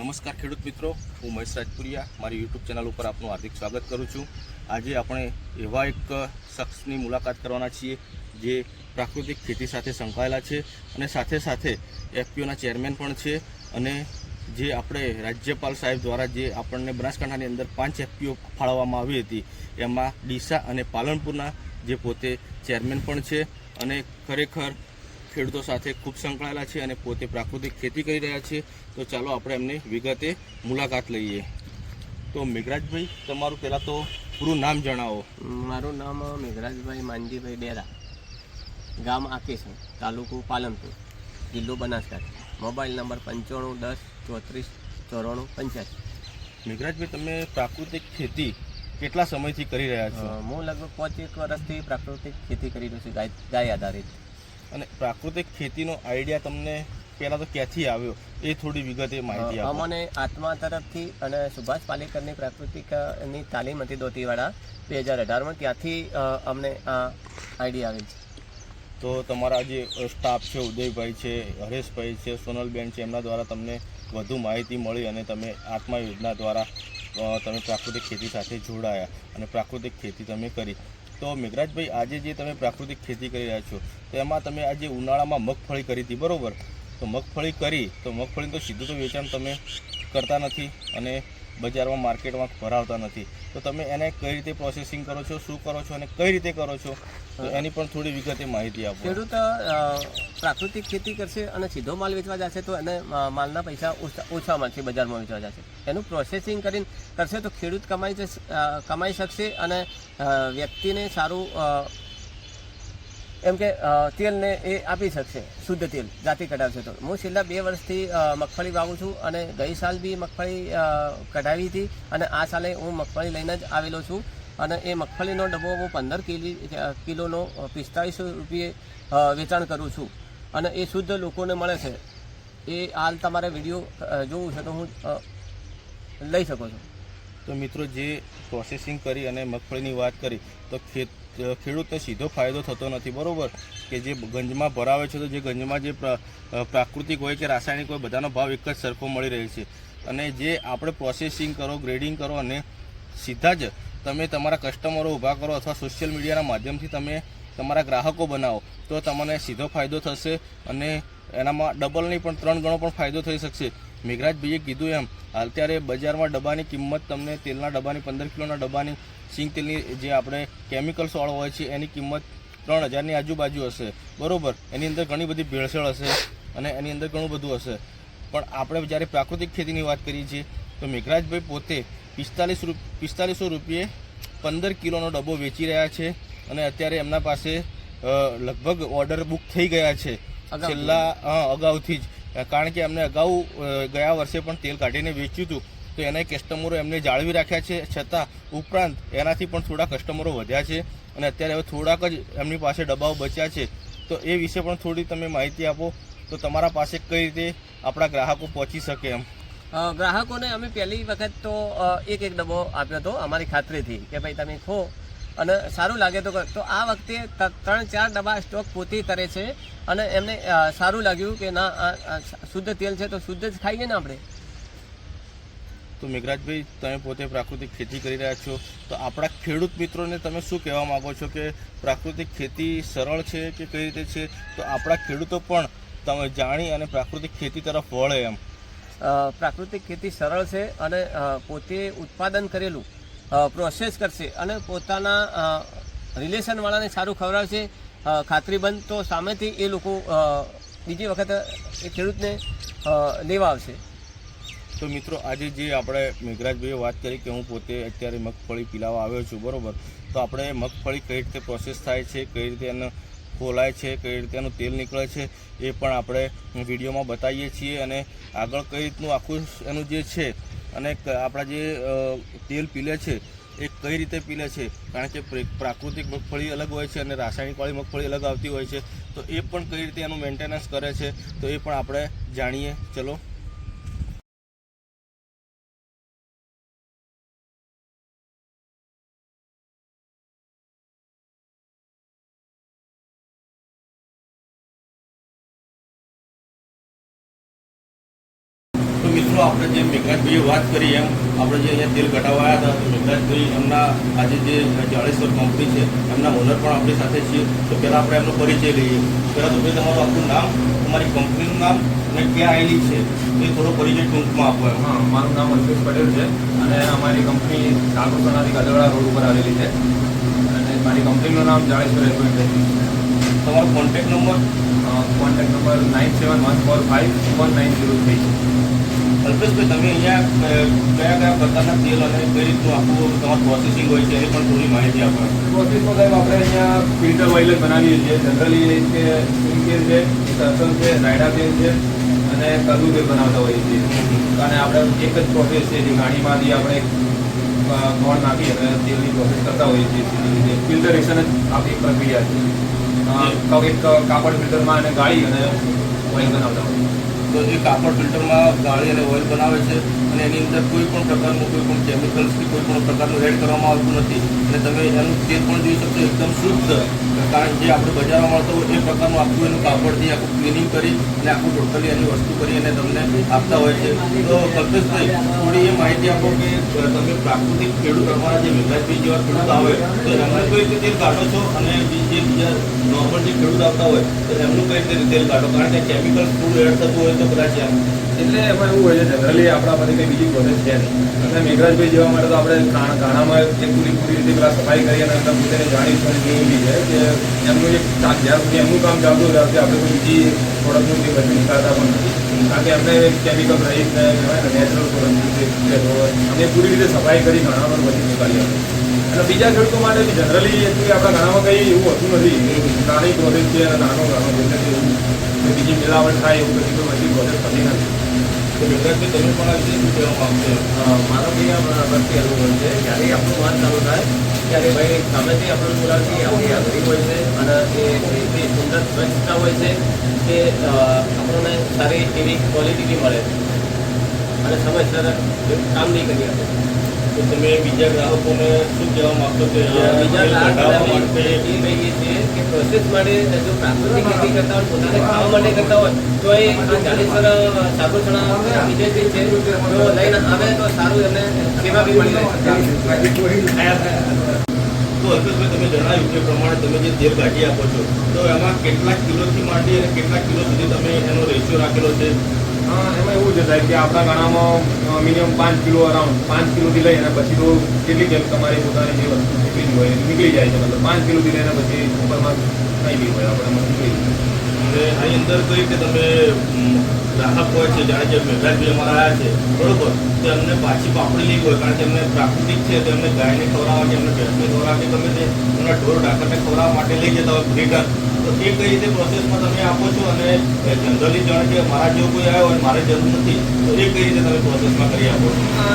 નમસ્કાર ખેડૂત મિત્રો, હું મહેશ રાજપુરિયા. મારી યુટ્યુબ ચેનલ ઉપર આપનું હાર્દિક સ્વાગત કરું છું. આજે આપણે એવા એક શખ્સની મુલાકાત કરવાના છીએ જે પ્રાકૃતિક ખેતી સાથે સંકળાયેલા છે અને સાથે સાથે એફપીઓના ચેરમેન પણ છે અને જે આપણે રાજ્યપાલ સાહેબ દ્વારા જે આપણને બનાસકાંઠાની અંદર પાંચ એફપીઓ ફાળવવામાં આવી હતી, એમાં ડીસા અને પાલનપુરના જે પોતે ચેરમેન પણ છે અને ખરેખર ખેડૂતો સાથે ખૂબ સંકળાયેલા છે અને પોતે પ્રાકૃતિક ખેતી કરી રહ્યા છે. તો ચાલો આપણે એમને વિગતે મુલાકાત લઈએ. તો મેઘરાજભાઈ તમારું પહેલાં તો પૂરું નામ જણાવો. મારું નામ મેઘરાજભાઈ માનજીભાઈ ડેરા. ગામ આકેસણ તાલુકો પાલનપુર જિલ્લો બનાસકાંઠા. મોબાઈલ નંબર પંચાણું દસ ચોત્રીસ ચોરાણું પંચ્યાસી. મેઘરાજભાઈ તમે પ્રાકૃતિક ખેતી કેટલા સમયથી કરી રહ્યા છો? હું લગભગ પાંચ એક વર્ષથી પ્રાકૃતિક ખેતી કરી રહ્યો છું ગાય ગાય આધારિત. અને પ્રાકૃતિક ખેતીનો આઈડિયા તમને પહેલાં તો ક્યાંથી આવ્યો? એ થોડી વિગતે માહિતી આપો. અમને આત્મા તરફથી અને સુભાષ પાલેકરની પ્રાકૃતિકની તાલીમ હતી દોતીવાડા બે હજાર અઢારમાં. ત્યાંથી અમને આ આઈડિયા આવી. છે તો તમારા જે સ્ટાફ છે ઉદયભાઈ છે હરેશભાઈ છે સોનલબેન છે એમના દ્વારા તમને વધુ માહિતી મળી અને તમે આત્મા યોજના દ્વારા તમે પ્રાકૃતિક ખેતી સાથે જોડાયા અને પ્રાકૃતિક ખેતી તમે કરી. તો મેઘરાજભાઈ, આજે જે તમે પ્રાકૃતિક ખેતી કરી રહ્યા છો, તો એમાં તમે આજે ઉનાળામાં મગફળી કરી હતી, બરાબર? તો મગફળી કરી, તો મગફળી તો સીધું તો વેચાણ તમે કરતા નથી અને બજારમાં માર્કેટમાં ભરાવતા નથી. તો તમે એને કઈ રીતે પ્રોસેસિંગ કરો છો શું કરો છો અને કઈ રીતે કરો છો તો એની પણ થોડી વિગતે માહિતી આપો. ખેડૂત પ્રાકૃતિક ખેતી કરશે અને સીધો માલ વેચવા જશે તો એને માલના પૈસા ઓછા- મળશે બજારમાં વેચવા જશે. એનું પ્રોસેસિંગ કરીને કરશે તો ખેડૂત કમાઈ કમાઈ શકશે અને વ્યક્તિને સારું એમ કે તેલને એ આપી શકશે, શુદ્ધ તેલ, જાતિ કઢાવશે તો હું છેલ્લા બે વર્ષથી મગફળી વાવું છું અને ગઈ સાલ બી મગફળી કઢાવી હતી અને આ સાલે હું મગફળી લઈને જ આવેલો છું અને એ મગફળીનો ડબ્બો હું પંદર કિલી કિલોનો પિસ્તાળીસો રૂપિયે વેચાણ કરું છું અને એ શુદ્ધ લોકોને મળે છે. એ હાલ તમારે વીડિયો જોવું છે તો હું લઈ શકો છો. તો મિત્રો જે પ્રોસેસિંગ કરી અને મગફળીની વાત કરી, તો ખેત, ખેડૂતને સીધો ફાયદો થતો નથી, બરાબર? કે જે ગંજમાં ભરાવે છે, તો જે ગંજમાં જે પ્રા- પ્રાકૃતિક હોય કે રાસાયણિક હોય, બધાનો ભાવ એક જ સરખો મળી રહે છે. અને જે આપણે પ્રોસેસિંગ કરો ગ્રેડિંગ કરો અને સીધા જ તમે તમારા કસ્ટમરો ઊભા કરો અથવા સોશિયલ મીડિયાના માધ્યમથી તમે તમારા ગ્રાહકો બનાવો, તો તમને સીધો ફાયદો થશે અને એનામાં ડબલ નહીં પણ ત્રણ ગણો પણ ફાયદો થઈ શકશે. મેઘરાજભાઈએ કીધું એમ હાલ ત્યારે બજારમાં ડબ્બાની કિંમત તમને તેલના ડબ્બાની પંદર કિલોના ડબ્બાની સિંગ તેલની જે આપણે કેમિકલ્સ વાળો હોય છે એની કિંમત ત્રણ હજારની આજુબાજુ હશે. બરોબર? એની અંદર ઘણી બધી ભેળસેળ હશે અને એની અંદર ઘણું બધું હશે. પણ આપણે જ્યારે પ્રાકૃતિક ખેતીની વાત કરીએ છીએ તો મેઘરાજભાઈ પોતે પિસ્તાલીસ રૂપ પિસ્તાલીસો રૂપિયે પંદર કિલોનો ડબ્બો વેચી રહ્યા છે અને અત્યારે એમના પાસે લગભગ ઓર્ડર બુક થઈ ગયા છે. છેલ્લા અગાઉથી જ. કારણ કે એમને અગાઉ ગયા વર્ષે પણ તેલ કાઢીને વેચ્યું હતું. તો એના કસ્ટમરો એમને જાળવી રાખ્યા છે. છતાં ઉપરાંત એનાથી પણ થોડા કસ્ટમરો વધ્યા છે અને અત્યારે હવે થોડાક જ એમની પાસે ડબ્બાઓ બચ્યા છે. તો એ વિશે પણ થોડી તમે માહિતી આપો. તો તમારા પાસે કઈ રીતે આપણા ગ્રાહકો પહોંચી શકે એમ? ગ્રાહકોને અમે પહેલી વખત તો એક એક ડબ્બો આપ્યો હતો અમારી ખાતરીથી કે ભાઈ તમે ખો. અને સારું લાગે તો તો આ વખતે ત્રણ ચાર ડબ્બા સ્ટોક પોતે કરે છે અને એમને સારું લાગ્યું કે ના શુદ્ધ તેલ છે તો શુદ્ધ જ ખાઈએ ને આપણે. તો મેઘરાજભાઈ તમે પોતે પ્રાકૃતિક ખેતી કરી રહ્યા છો. તો આપણા ખેડૂત મિત્રોને તમે શું કહેવા માગો છો કે પ્રાકૃતિક ખેતી સરળ છે કે કઈ રીતે છે? તો આપણા ખેડૂતો પણ તમે જાણી અને પ્રાકૃતિક ખેતી તરફ વળે એમ. પ્રાકૃતિક ખેતી સરળ છે અને પોતે ઉત્પાદન કરેલું. પ્રોસેસ કરશે અને પોતાના રિલેશનવાળાને સારું ખવડાવશે. ખાતરીબંધ તો સામેથી એ લોકો બીજી વખત એ ખેડૂતને લેવા આવશે. તો મિત્રો, આજે જે આપણે મેઘરાજભાઈએ વાત કરી કે હું પોતે અત્યારે મગફળી પીલાવા આવ્યો છું, બરોબર? તો આપણે મગફળી કઈ રીતે પ્રોસેસ થાય છે, કઈ રીતે એને ખોલાય છે, કઈ રીતે એનું તેલ નીકળે છે, એ પણ આપણે વિડીયોમાં બતાવીએ છીએ. અને આગળ કઈ રીતનું આખું એનું જે છે અને આપણા જે તેલ પીલે છે, એ કઈ રીતે પીલે છે, કારણ કે પ્રે- પ્રાકૃતિક મગફળી અલગ હોય છે અને રાસાયણિકવાળી મગફળી અલગ આવતી હોય છે, તો એ પણ કઈ રીતે એનું મેન્ટેનન્સ કરે છે, તો એ પણ આપણે જાણીએ. ચલો. જે વાત કરી એમ. આપણે જે અહીંયા તેલ કઢાવવા આવ્યા હતા તો મેઘરાજભાઈ એમના આજે જે જાડેશ્વર કંપની છે એમના ઓનર પણ આપણી સાથે છીએ. તો પહેલાં આપણે એમનો પરિચય લઈએ. પહેલાં તો ભાઈ તમારું આખું નામ તમારી કંપનીનું નામ અને ક્યાં આવેલી છે એ થોડો પરિચય ટૂંકમાં આપો એમ. હા મારું નામ અલ્પેશ પટેલ છે અને અમારી કંપની સાગરસણાથી ગદવાડા રોડ ઉપર આવેલી છે. અને મારી કંપનીનું નામ જાડેશ્વર એગ્રો ઇન્ડસ્ટ્રી તમારો contact number contact number nine seven one four five one nine zero three અલ્પેશભાઈ તમે અહીંયા કયા કયા પ્રકારના તેલ અને કઈ રીતનું આખું તમારું પ્રોસેસિંગ હોય છે એ પણ થોડી માહિતી આપો. પ્રોસેસમાં સાહેબ આપણે અહીંયા ફિલ્ટર ઓઇલ બનાવીએ છીએ. જનરલી કે સિંગતેલ છે સરસણ છે રાયડા તેલ છે અને કદુ તેલ બનાવતા હોઈએ છીએ. અને આપણે એક જ પ્રોસેસ છે જે ગાડીમાંથી આપણે ગોળ નાખી અને તેલની પ્રોસેસ કરતા હોઈએ છીએ. ફિલ્ટરેશન જ આપણી પ્રક્રિયા છે. એક કાપડ ફિલ્ટરમાં અને ગાળી અને ઓઇલ બનાવતા હોઈએ છીએ. તો જે કાપડ ફિલ્ટરમાં ગાળી અને ઓઇલ બનાવે છે અને એની અંદર કોઈ પણ પ્રકારનું, કોઈ પણ કેમિકલ્સ કોઈ પણ પ્રકારનું એડ કરવામાં આવતું નથી. અને તમે એનું તે પણ જોઈ શકશો એકદમ શુદ્ધ, કારણ જે આપણે બજારમાં મળતો હોય એ પ્રકારનું આખું એનું કાપડથી આખું ક્લિનિંગ કરી અને આખું ટોટલી એની વસ્તુ કરી અને તમને આપતા હોય છે. તો કલ્પેશભાઈ થોડી એ માહિતી આપો કે તમે પ્રાકૃતિક ખેડૂત અમારા જે વિકાસભાઈ જેવા ખેડૂત આવે તો એમને કઈ રીતે કાઢો છો? અને જે બીજા નોર્મલ જે ખેડૂત આવતા હોય, તો એમનું કઈ રીતે તેલ કાઢો? કારણ કે કેમિકલ થોડું એડ થતું હોય તો કદાચ એટલે એમાં એવું હોય છે, જનરલી આપણા પાસે કંઈ બીજી પ્રોસેસ છે નહીં. અને મેઘરાજભાઈ જેવા માટે તો આપણે ગાણામાં જે પૂરી પૂરી રીતે પેલા સફાઈ કરી અને અંદર પોતાને જાણીશું અને જોયેલી છે કે એમનું એક જ્યાં સુધી એમનું કામ ચાલતું હોય ત્યાં સુધી આપણે કોઈ બીજી પ્રોડક્ટનું કંઈ બધી નીકળતા પણ નથી. કારણ કે એમને કેમિકલ રહી ને નેચરલ પ્રોડક્ટ અમે પૂરી રીતે સફાઈ કરી ઘણા પર પછી નીકાળી અને બીજા ખેડૂતો માટે જનરલી આપણા ઘણામાં કંઈ એવું હોતું નથી. નાની પ્રોસેસ છે અને નાનો ગાણો છે. એવું કે બીજી મિલાવટ થાય એવું બધી તો બધી પ્રોસેસ થતી નથી. વિકાસભાઈ તમે પણ આ શું કહેવા માગશો મારો બી આ બરાબરથી અનુભવ છે. જ્યારે આપણું વાત ચાલુ થાય, ત્યારે ભાઈ સામેથી આપણને બોલાવતી આપણી આગળી હોય છે અને એ એટલી સુંદર સ્વચ્છતા હોય છે કે આપણને સારી એવી ક્વોલિટી બી મળે. છે અને સમયસર કામ નહીં કરી આપે. તો તમે બીજા ગ્રાહકોને શું કહેવા માંગશો છો? બીજા ગ્રાહકો કહીએ છીએ કે પ્રોસેસ માટે જો પ્રાકૃતિક ખેતી કરતા હોય પોતાને ખાવા માટે કરતા હોય તો એ આ જાડેશ્વર સાગરચણા વિજયભાઈ છે જો લઈને આવે તો સારું એમને સેવા બી મળી રહે. તો અલ્પેશભાઈ તમે જણાવ્યું કે પ્રમાણે તમે જે તેલ કાઢી આપો છો તો એમાં કેટલા કિલોથી માંડી અને કેટલા કિલો સુધી તમે એનો રેશિયો રાખેલો છે? એમાં એવું છે સાહેબ કે આપણા ગાણામાં મિનિમમ પાંચ કિલો અરાઉન્ડ પાંચ કિલોથી લઈ અને પછી તો કેટલી જેમ તમારી પોતાની જે વસ્તુ જ હોય નીકળી જાય છે. મતલબ પાંચ કિલોથી લઈને પછી ઉપરમાં કંઈ બી હોય, આપણે નીકળી જાય. અને આની અંદર કહ્યું કે તમે ગ્રાહક હોય છે, જાણે કે મેઘરાજભાઈ અમારા આવ્યા છે, બરોબર, તે અમને પાછી પાપડી લેવી હોય, કારણ કે એમને પ્રાકૃતિક છે, તો એમને ગાયને ખવડાવવા કે એમને ભેંસને ખવડાવવા કે તમે તે એમના ઢોર ડાકરને ખવડાવવા માટે લઈ જતા હોય ભેગા તો એ કઈ રીતે પ્રોસેસમાં તમે આપો છો? અને જનરલી જાણે કે મારા જેવો કોઈ આવ્યો હોય, મારે જરૂર નથી, તો એ કઈ રીતે તમે પ્રોસેસમાં કરી આપો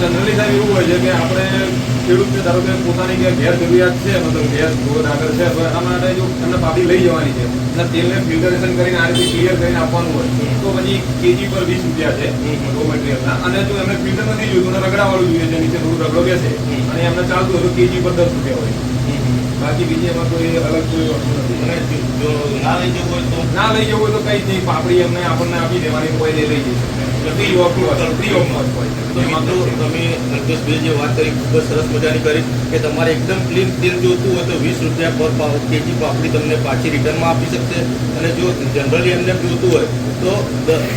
જનરલી સાહેબ એવું હોય છે કે આપણે ખેડૂતને ધારો કે પોતાની કે ઘેર જરૂરિયાત છે, મતલબ ઘેર ઢોર આગળ છે તો એના માટે જો એમને પાપડી લઈ જવાની છે અને તેલને ફિલ્ટરેશન કરીને આ રીતે ક્લિયર કરીને આપવાનું હોય, તો પછી કેજી પર વીસ રૂપિયા છે રો મટીરિયલના અને જો એમને ફિલ્ટર નથી જોઈતું અને રગડાવાળું જોઈએ છે નીચે થોડું રગડો બેસે, અને એમને ચાલતું હોય તો કેજી પર દસ રૂપિયા હોય. બાકી બીજી એમાં કોઈ અલગ કોઈ વસ્તુ નથી. જો- ના લઈ જવું હોય તો? ના લઈ જવું હોય તો કઈ જ નહીં પાપડી એમને આપણને આપી દેવાની કોઈ લઈ લઈ જશે free of free of cost હોય. તો મિત્રો તમે અલ્પેશભાઈ જે વાત કરી ખૂબ જ સરસ મજાની કરી કે તમારે એકદમ ક્લીન તેલ જોતું હોય તો વીસ રૂપિયા પર પાવ- કેજી પાપડી તમને પાછી રિટર્નમાં આપી શકશે. અને જો જનરલી એમને જોતું હોય તો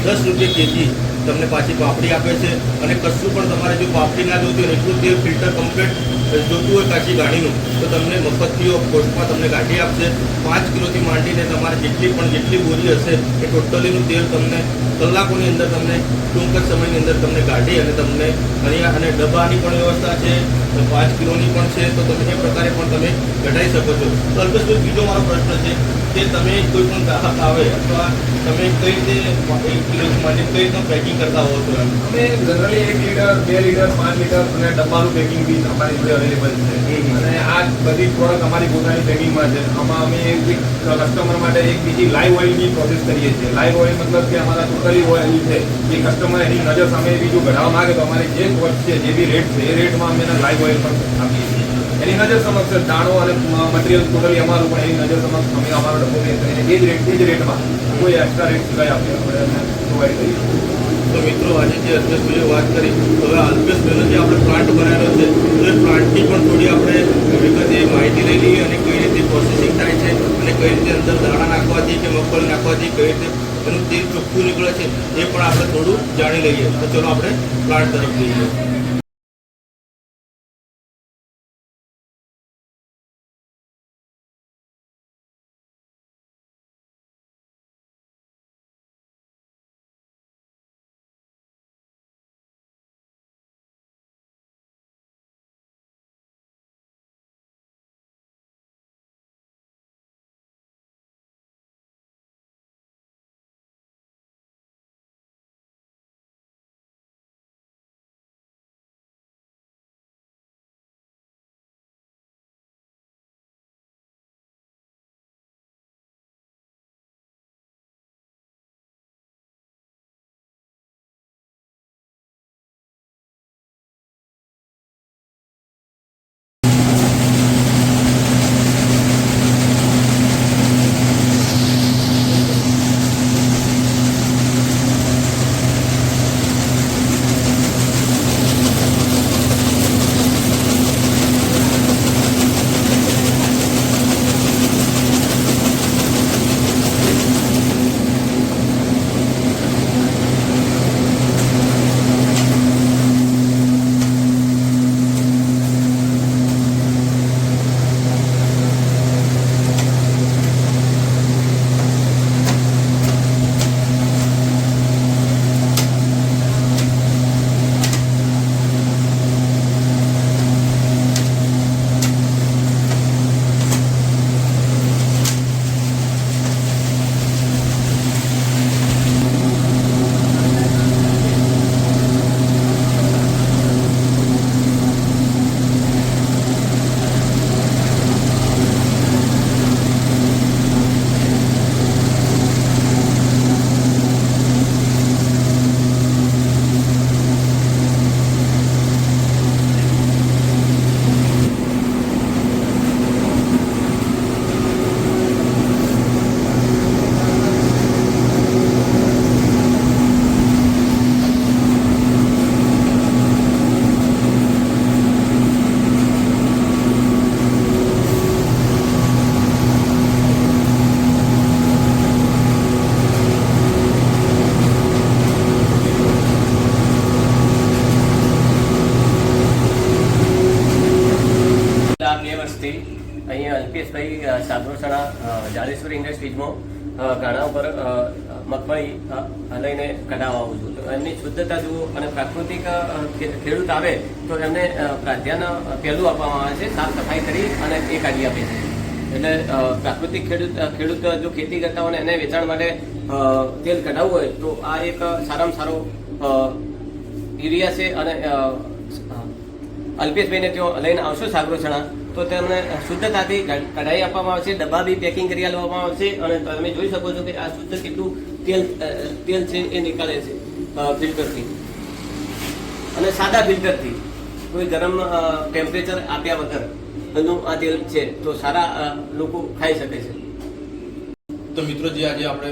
દસ રૂપિયા કેજી તમને પાછી પાપડી આપે છે અને કશું પણ તમારે જો પાપડી ના જોતી હોય, એટલું તેલ ફિલ્ટર કમ્પ્લેટ જોતું હોય કાચી ગાડીનું, તો તમને મફતથી કોસ્ટમાં તમને કાઢી આપશે. પાંચ કિલોથી માંડીને તમારે જેટલી પણ જેટલી બોરી હશે, એ ટોટલીનું તેલ તમને કલાકોની અંદર તમને ટૂંક જ સમયની અંદર તમને કાઢી અને તમને અહીંયા અને ડબ્બાની પણ વ્યવસ્થા છે. તો પાંચ કિલોની પણ છે તો તમે એ પ્રકારે પણ તમે ઘટાડી શકો છો. તો અલ્પેશભાઈ બીજો મારો પ્રશ્ન છે કે તમે કોઈ પણ ગ્રાહક આવે અથવા તમે કઈ રીતે એક કિલો માટે કઈ રીતનું પેકિંગ કરતા હો છો? અમે જનરલી એક લીટર બે લીટર પાંચ લીટર અને ડબ્બાનું પેકિંગ બી અમારી જોડે અવેલેબલ છે. અને આ બધી પ્રોડક્ટ અમારી પોતાની પેકિંગમાં છે. આમાં અમે એક કસ્ટમર માટે એક બીજી લાઈવ ઓઇલની પ્રોસેસ કરીએ છીએ. લાઈવ ઓઇલ મતલબ કે અમારા ટોટલી ઓઇલ છે. એ કસ્ટમર એની નજર સામે બીજું ઘટાડવા માંગે તો અમારે જે કોસ્ટ છે જે બી રેટ છે એ રેટમાં અમે લાઈવ ઓઇલ પણ આપીએ છીએ. એની નજર સમક્ષ દાણો અને મટીરિયલ ટોટલી અમારું પણ એની નજર સમક્ષ અમે અમારો ડબ્બો પેક કરીને એ જ રેટ એ જ રેટમાં કોઈ એક્સ્ટ્રા રેટ સિવાય આપીએ પ્રોવાઈડ કરીએ તો મિત્રો, આજે જે અલ્પેશભાઈએ વાત કરી હવે અલ્પેશભાઈનો જે આપણે પ્લાન્ટ બનાવ્યો છે, તો એ પ્લાન્ટની પણ થોડી આપણે વિગતે માહિતી લઈ લઈએ અને કઈ રીતે પ્રોસેસિંગ થાય છે અને કઈ રીતે અંદર દાણા નાખવાથી કે મગફળી નાખવાથી કઈ રીતે એનું તેલ ચોખ્ખું નીકળે છે એ પણ આપણે થોડું જાણી લઈએ. તો ચલો આપણે પ્લાન્ટ તરફ જઈએ. ઘાણા ઉપર મગફળી લઈને કઢાવવા આવું છું. એમની શુદ્ધતા જુઓ અને પ્રાકૃતિક ખેડૂત આવે તો એમને પ્રાધાન્ય પહેલું આપવામાં આવે છે, સાફ સફાઈ કરી અને એ કાઢી આપે છે. એટલે પ્રાકૃતિક ખેડૂત ખેડૂત જો ખેતી કરતા હોય એને વેચાણ માટે તેલ કઢાવવું હોય તો આ એક સારામાં સારો યુરિયા છે અને અલ્પેશભાઈને ત્યાં લઈને આવશો સાગરો ચણા. તો તેમને શુદ્ધતાથી કઢાઈ આપવામાં આવશે, ડબ્બા બી પેકિંગ કરી આપવામાં આવશે અને તમે જોઈ શકો છો કે આ શુદ્ધ કેટલું તેલ તેલ છે એ નીકળે છે ફિલ્ટરથી. અને સાદા ફિલ્ટરથી. કોઈ ગરમ ટેમ્પરેચર આપ્યા વગર એનું આ તેલ છે, તો સારા લોકો ખાઈ શકે છે. તો મિત્રો જે આજે આપણે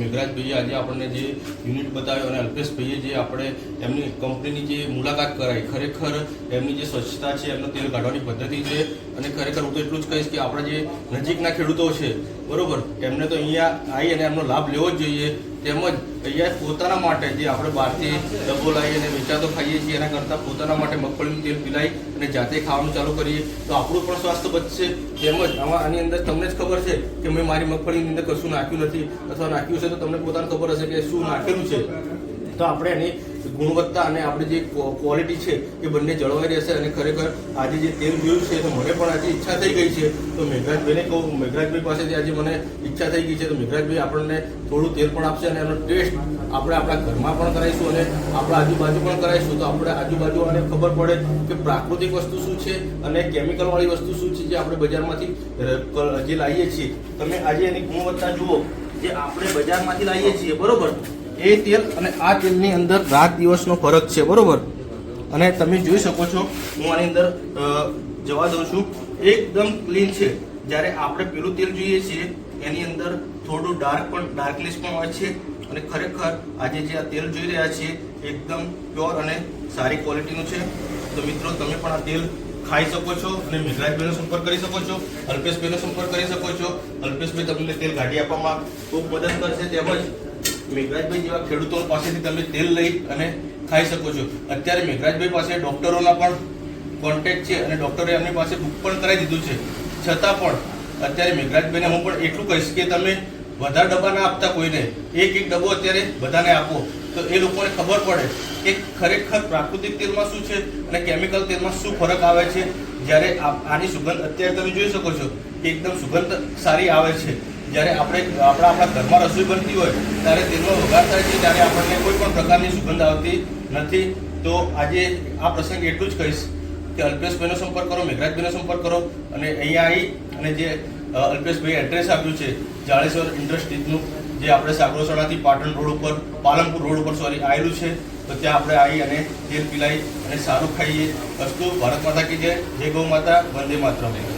મેઘરાજભાઈએ આજે આપણને જે યુનિટ બતાવ્યો અને અલ્પેશભાઈએ જે આપણે એમની કંપનીની જે મુલાકાત કરાવી ખરેખર એમની જે સ્વચ્છતા છે, એમનો તેલ કાઢવાની પદ્ધતિ છે. અને ખરેખર હું તો એટલું જ કહીશ કે આપણા જે નજીકના ખેડૂતો છે બરોબર? એમને તો અહીંયા આવી અને એમનો લાભ લેવો જ જોઈએ. તેમજ અહીંયા પોતાના માટે જે આપણે બહારથી ડબ્બો લાવી અને વેચાતો ખાઈએ છીએ, એના કરતાં પોતાના માટે મગફળીનું તેલ પીલાઈ અને જાતે ખાવાનું ચાલુ કરીએ. તો આપણું પણ સ્વાસ્થ્ય બચશે. તેમજ આમાં આની અંદર તમને જ ખબર છે કે મેં મારી મગફળીની અંદર કશું નાખ્યું નથી. અથવા નાખ્યું છે તો તમને પોતાને ખબર હશે કે શું નાખેલું છે. તો આપણે એની ગુણવત્તા અને આપણી જે ક્વોલિટી છે એ બંને જળવાઈ રહેશે અને ખરેખર આજે જે તેલ જોયું છે તો મને પણ આજે ઈચ્છા થઈ ગઈ છે. તો મેઘરાજભાઈને કહું, મેઘરાજભાઈ પાસેથી આજે મને ઈચ્છા થઈ ગઈ છે, તો મેઘરાજભાઈ આપણને થોડું તેલ પણ આપશે અને એનો ટેસ્ટ આપણે આપણા ઘરમાં પણ કરાવીશું અને આપણા આજુબાજુ પણ કરાવીશું. તો આપણે આજુબાજુ અને ખબર પડે કે પ્રાકૃતિક વસ્તુ શું છે અને કેમિકલવાળી વસ્તુ શું છે જે આપણે બજારમાંથી જે લાવીએ છીએ. તમે આજે એની ગુણવત્તા જુઓ, જે આપણે બજારમાંથી લાવીએ છીએ, બરોબર? એ તેલ અને આ તેલની અંદર રાત દિવસનો ફરક છે, બરોબર? અને તમે જોઈ શકો છો, હું આની અંદર જવા દઉં છું. એકદમ ક્લીન છે. જ્યારે આપણે પેલું તેલ જોઈએ છીએ, એની અંદર થોડું ડાર્ક પણ ડાર્કનેસ પણ હોય છે. અને ખરેખર આજે જે આ તેલ જોઈ રહ્યા છીએ, એકદમ પ્યોર અને સારી ક્વોલિટીનું છે. તો મિત્રો, તમે પણ આ તેલ ખાઈ શકો છો અને મેઘરાજભાઈનો સંપર્ક કરી શકો છો, અલ્પેશભાઈનો સંપર્ક કરી શકો છો. અલ્પેશભાઈ તમને તેલ ગાડી આપવામાં ખૂબ મદદ કરશે, તેમજ મેઘરાજભાઈ જેવા ખેડૂતો પાસેથી તમે તેલ લઈ અને ખાઈ શકો છો. અત્યારે મેઘરાજભાઈ પાસે ડોક્ટરોના પણ કોન્ટેક્ટ છે અને ડોક્ટરે એમની પાસે બુક પણ કરાવી દીધું છે. છતાં પણ અત્યારે મેઘરાજભાઈને હું પણ એટલું કહીશ કે તમે વધારે ડબ્બા ના આપતા કોઈને, એક એક ડબ્બો અત્યારે બધાને આપો. તો એ લોકોને ખબર પડે કે ખરેખર પ્રાકૃતિક તેલમાં શું છે અને કેમિકલ તેલમાં શું ફરક આવે છે. જ્યારે આની સુગંધ અત્યારે તમે જોઈ શકો છો કે એકદમ સુગંધ સારી આવે છે. જ્યારે આપણે આપણા આપણા ઘરમાં રસોઈ બનતી હોય, ત્યારે તેનો વઘાર થાય છે, ત્યારે આપણને કોઈ પણ પ્રકારની સુગંધ આવતી નથી. તો આજે આ પ્રસંગ એટલું જ કહીશ કે અલ્પેશભાઈનો સંપર્ક કરો, મેઘરાજભાઈનો સંપર્ક કરો, અને અહીંયા આવી અને જે અલ્પેશભાઈ એડ્રેસ આપ્યું છે, જાડેશ્વર ઇન્ડસ્ટ્રીઝનું, જે આપણે સાગરોસણાથી પાટણ રોડ ઉપર, પાલનપુર રોડ ઉપર સોરી આવેલું છે. તો ત્યાં આપણે આવી અને તેલ પીલાઈ અને સારું ખાઈએ. વસ્તુ ભારત માતા કી જય જય ગૌ માતા, વંદે માતરમ.